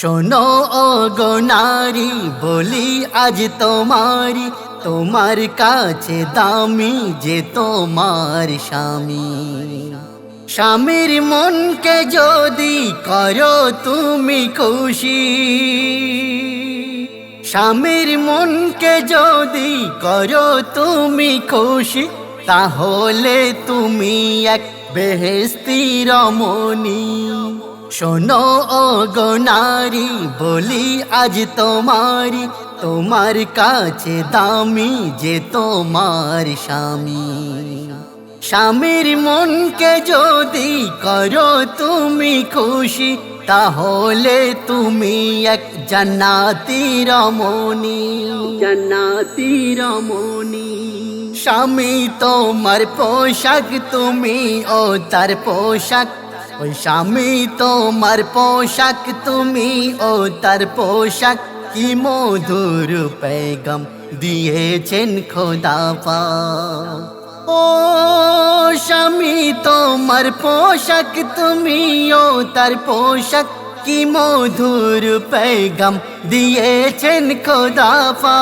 শোনো গো নারী, বলি আজ তোমারি। তোমার কাছে দামি যে তোমার স্বামী। স্বামীর মনকে যদি করো তুমি খুশি। স্বামীর মনকে যদি করো তুমি খুশি, তাহলে তুমি এক বেহেস্তি রমণী। শোনো গো নারী বলি আজ তোমারি। তোমার কাছে দামি যে তোমার স্বামী। স্বামীর মনকে যদি করো তুমি খুশি তাহলে তুমি এক জান্নাতি রমণী। জান্নাতি রমণী। স্বামী তোমার পোশাক তুমি ও তার পোশাক ওই স্বামী তোমার পোশাক, তুমি ও তার পোশাক। কি মধুর পেগম দিয়েছেন খোদা পা ও স্বামী তোমার পোশাক, তুমি ও তার পোশাক। কি মধুর পেগম দিয়েছেন খোদা পা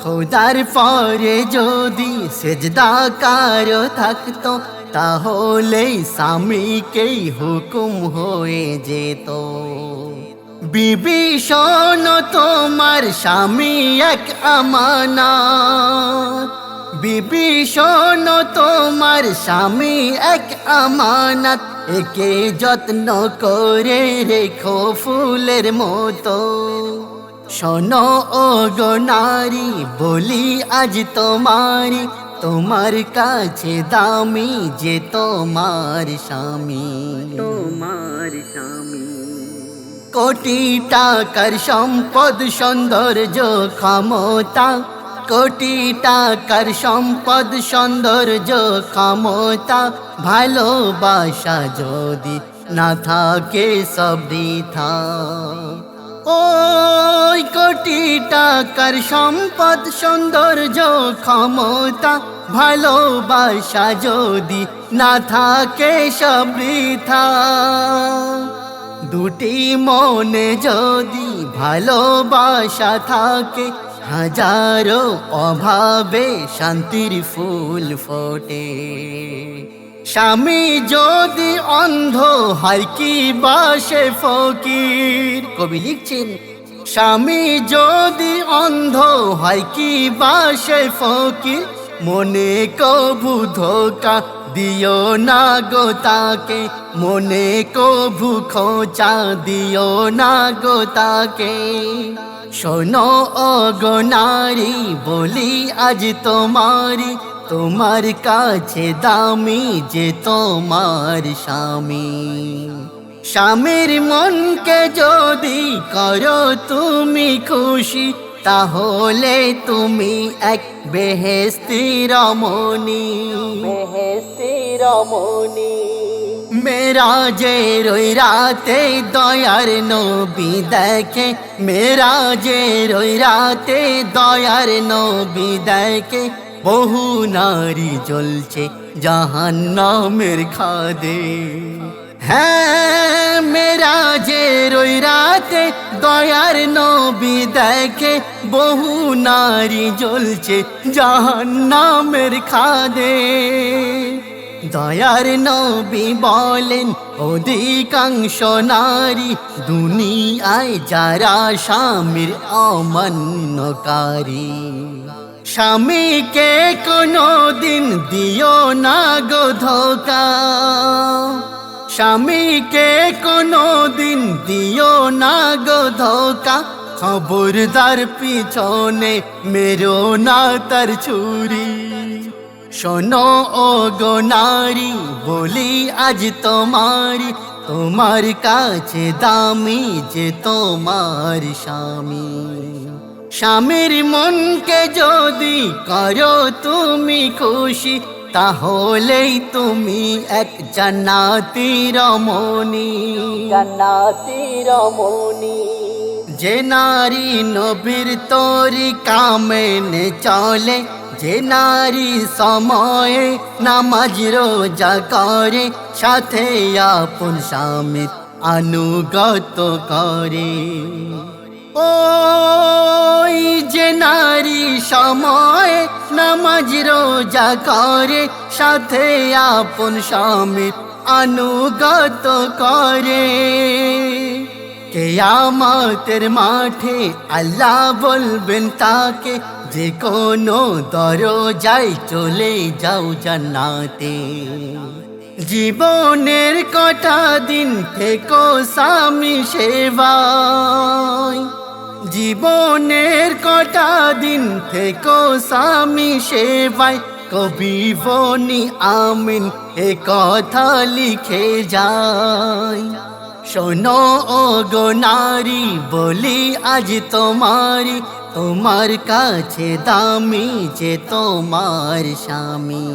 খোদার পরে যদি সেজদা কারও থাকতো তাহলে স্বামীকেই হুকুম হয়ে যেত। বিভীষণ তোমার স্বামী এক আমানা। বিভীষণ তোমার স্বামী এক আমানত একে যত্ন করে রেখো ফুলের মতো। শোনো ও গো নারী, বলি আজ তোমারি তোমার কাছে দামি যে তোমার স্বামী। তোমার স্বামী। কোটি টাকার সম্পদ সৌন্দর্য ক্ষমতা। কোটি টাকার সম্পদ সৌন্দর্য ক্ষমতা। ভালোবাসা যদি না থাকে সব বৃথা। ওই কোটি টাকার সম্পদ, সৌন্দর্য, ক্ষমতা, ভালোবাসা যদি না থাকে সব বৃথা। দুটি মনে যদি ভালোবাসা থাকে, হাজারো অভাবে শান্তির ফুল ফোটে। স্বামী যদি অন্ধ হয় কি বাসে ফকির? কবি লিখছেন, স্বামী যদি অন্ধ হয় কি বাসে ফকির? মনে কবু ধোকা দিও না গো তাকে, মনে কবু খোঁচা দিও না গো তাকে। শোনো ও গো নারী, বলি আজ তোমারি তোমার কাছে দামি যে তোমার স্বামী। স্বামীর মনকে যদি করো তুমি খুশি তাহলে তুমি এক বেহেস্তি রমণী। বেহেস্তি রমণী। মেরা যে রই রাতে দয়ার নবী দেখে মেরা যে রই রাতে দয়ার নবী দেখে বহু নারী জ্বলছে জাহান্নামের খাদে। হ্যাঁ মেরা যে রই রাতে দয়ার নবী দেখে বহু নারী জ্বলছে জাহান্নামের খাদে। দয়ার নবী বলেন, অধিকাংশ নারী দুনিয়ায় যারা স্বামীর অমান্যকারী। স্বামীকে কোনো দিন দিও না গো ধোকা। স্বামীকে কোনো দিন দিও না গো ধোকা। খবরদার পিছনে মেরো না তার ছুরি। শোনো ও গো নারী, বলি আজ তোমারি। তোমার কাছে দামি যে তোমার স্বামী। স্বামীর মনকে যদি করো তুমি খুশি তাহলেই তুমি এক জান্নাতি রমণী। জান্নাতি রমণী। যে নারী নবীর তোরি কামেনে চলে যে নারী সময়ে নামাজ রোজা করে সাথে আপন স্বামী আনুগত করে। নারী সময় নামাজ রোজা করে, সাথে আপন স্বামী অনুগত করে। কেয়ামতের মাঠে আল্লাহ বলবেন তাকে, যে কোনো দরজায় চলে যাও জান্নাতে। জীবনের কটা দিন থেকো স্বামী সেবায়। জীবনের কটা দিন থেকো স্বামী সেবায়। কবি বনি আমিন, এ কথা লিখে যায় শোনো ও গো নারী, বলি আজ তোমারি। তোমার কাছে দামি যে তোমার স্বামী।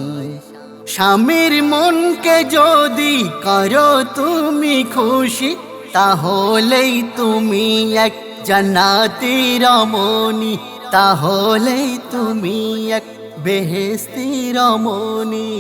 স্বামীর মনকে যদি করো তুমি খুশি, তাহলেই তুমি এক জান্নাতি রমণী তাহলেই তুমি এক বেহেস্তি রমণী।